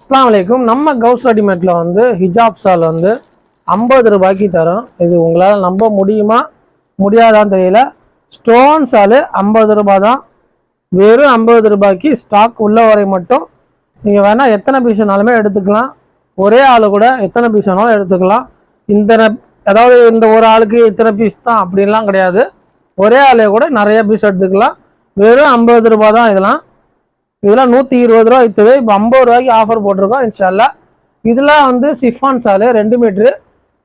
இஸ்லாம் அலைக்கும். நம்ம கவுஸ் ரெடிமேட்டில் வந்து ஹிஜாப் சால் வந்து ஐம்பது ரூபாய்க்கு தரோம். இது உங்களால் நம்ப முடியுமா? முடியாதான்னு தெரியல. ஸ்டோன் சாலு ஐம்பது ரூபாய் தான். வெறும் ஐம்பது ரூபாய்க்கு ஸ்டாக் உள்ள வரை மட்டும். நீங்கள் வேணால் எத்தனை பீஸ் வேணாலுமே எடுத்துக்கலாம். ஒரே ஆள் கூட எத்தனை பீஸ் வேணாலும் எடுத்துக்கலாம். இந்த அதாவது இந்த ஒரு ஆளுக்கு இத்தனை பீஸ் தான் அப்படின்லாம் கிடையாது. ஒரே ஆளே கூட நிறைய பீஸ் எடுத்துக்கலாம். வெறும் ஐம்பது ரூபாய் தான் இதெல்லாம். இதெல்லாம் நூற்றி இருபது ரூபா விற்றுது இப்போ ஐம்பது ரூபாய்க்கு ஆஃபர் போட்டிருக்கோம் இன்ஷால்லா இதெல்லாம் வந்து சிஃபான் சாலு ரெண்டு மீட்ரு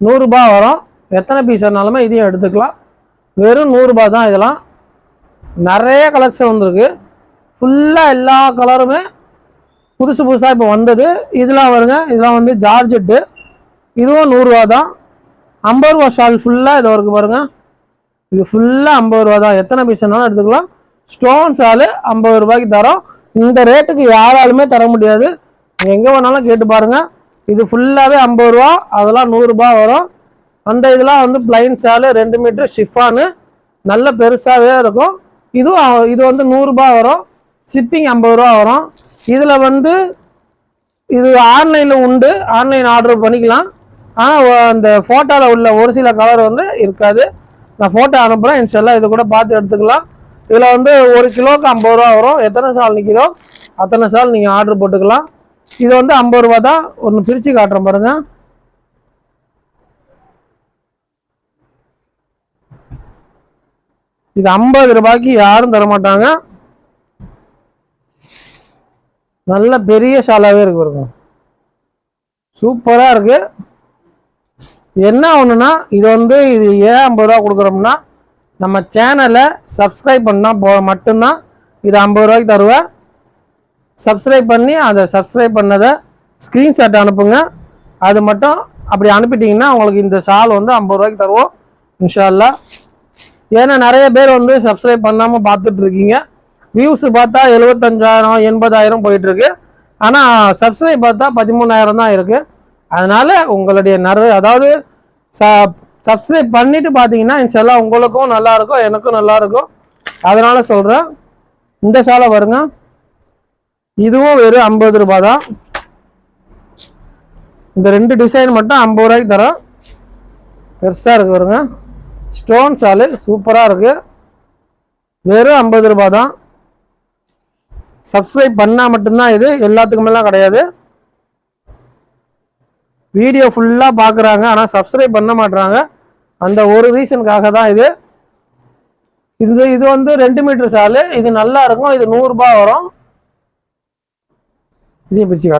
நூறுரூபா வரும். எத்தனை பீஸ் வேணாலுமே இதையும் எடுத்துக்கலாம். வெறும் நூறுரூபா தான் இதெல்லாம். நிறைய கலெக்ஷன் வந்திருக்கு. ஃபுல்லாக எல்லா கலருமே புதுசு புதுசாக இப்போ வந்தது. இதெல்லாம் வருங்க. இதெல்லாம் வந்து ஜார்ஜெட்டு இதுவும் நூறுரூவா தான். ஐம்பது ரூபா ஷால் ஃபுல்லாக இது வரைக்கும் பாருங்க. இது ஃபுல்லாக ஐம்பது ரூபா தான். எத்தனை பீஸ் வேணாலும் எடுத்துக்கலாம். ஸ்டோன் ஷாலு ஐம்பது ரூபாய்க்கு தரோம். இந்த ரேட்டுக்கு யாராலுமே தர முடியாது. எங்கே வேணாலும் கேட்டு பாருங்கள் இது ஃபுல்லாகவே ஐம்பது ரூபா அதெல்லாம் நூறுரூபா வரும். அந்த இதெல்லாம் வந்து பிளைன் சாலு ரெண்டு மீட்ரு ஷிஃபானு நல்ல பெருசாகவே இருக்கும். இதுவும் இது வந்து நூறுரூபா வரும். ஷிப்பிங் ஐம்பது ரூபா வரும். இதில் வந்து இது ஆன்லைனில் உண்டு. ஆன்லைன் ஆர்டர் பண்ணிக்கலாம். ஆனால் அந்த ஃபோட்டோவில் உள்ள ஒரு சில கலர் வந்து இருக்காது. நான் ஃபோட்டோ அனுப்புகிறேன் இன்ஷால்லா இது கூட பார்த்து எடுத்துக்கலாம். இதில் வந்து ஒரு கிலோவுக்கு ஐம்பது ரூபா வரும். எத்தனை சால் நிற்கிதோ அத்தனை சால் நீங்கள் ஆர்டர் போட்டுக்கலாம். இது வந்து ஐம்பது ரூபா தான். ஒன்று பிரித்து காட்டுறேன் பாருங்க. இது ஐம்பது ரூபாய்க்கு யாரும் தர மாட்டாங்க நல்ல பெரிய சாலாகவே இருக்கு பாருங்க. சூப்பராக இருக்குது என்ன ஒன்றுனா இது வந்து இது ஏன் ஐம்பது ரூபா கொடுக்குறோம்னா நம்ம சேனலை சப்ஸ்கிரைப் பண்ணால் போ மட்டும்தான் இது ஐம்பது ரூபாய்க்கு தருவேன் சப்ஸ்கிரைப் பண்ணி அதை சப்ஸ்கிரைப் பண்ணதை ஸ்க்ரீன்ஷாட் அனுப்புங்க. அது மட்டும் அப்படி அனுப்பிட்டீங்கன்னா உங்களுக்கு இந்த ஷால் வந்து ஐம்பது ரூபாய்க்கு தருவோம் இன்ஷா ஏன்னா நிறைய பேர் வந்து சப்ஸ்கிரைப் பண்ணாமல் பார்த்துட்டு இருக்கீங்க. வியூஸ் பார்த்தா எழுபத்தஞ்சாயிரம் எண்பதாயிரம் போயிட்டுருக்கு. ஆனால் சப்ஸ்கிரைப் பார்த்தா பதிமூணாயிரம் தான் இருக்கு. அதனால் உங்களுடைய நிறைய அதாவது ச சப்ஸ்கிரைப் பண்ணிட்டு பார்த்தீங்கன்னா இன்ஷால்லா உங்களுக்கும் நல்லா இருக்கும் எனக்கும் நல்லா இருக்கும் அதனால சொல்கிறேன் இந்த சாலை வருங்க இதுவும் வெறும் ஐம்பது ரூபா தான். இந்த ரெண்டு டிசைன் மட்டும் ஐம்பது ரூபாய்க்கு தரோம் பெருசாக இருக்குது வருங்க ஸ்டோன் சாலு சூப்பராக இருக்குது வெறும் ஐம்பது ரூபா தான். சப்ஸ்கிரைப் பண்ணால் மட்டும்தான் இது எல்லாத்துக்குமெல்லாம் கிடையாது. வீடியோ ஃபுல்லாக பார்க்குறாங்க ஆனால் சப்ஸ்கிரைப் பண்ண மாட்றாங்க. அந்த ஒரு ரீசனுக்காக தான் இது. இது இது வந்து ரெண்டு மீட்டர் சாலு. இது நல்லா இருக்கும். இது நூறுரூபா வரும். இதையும் பிரிச்சு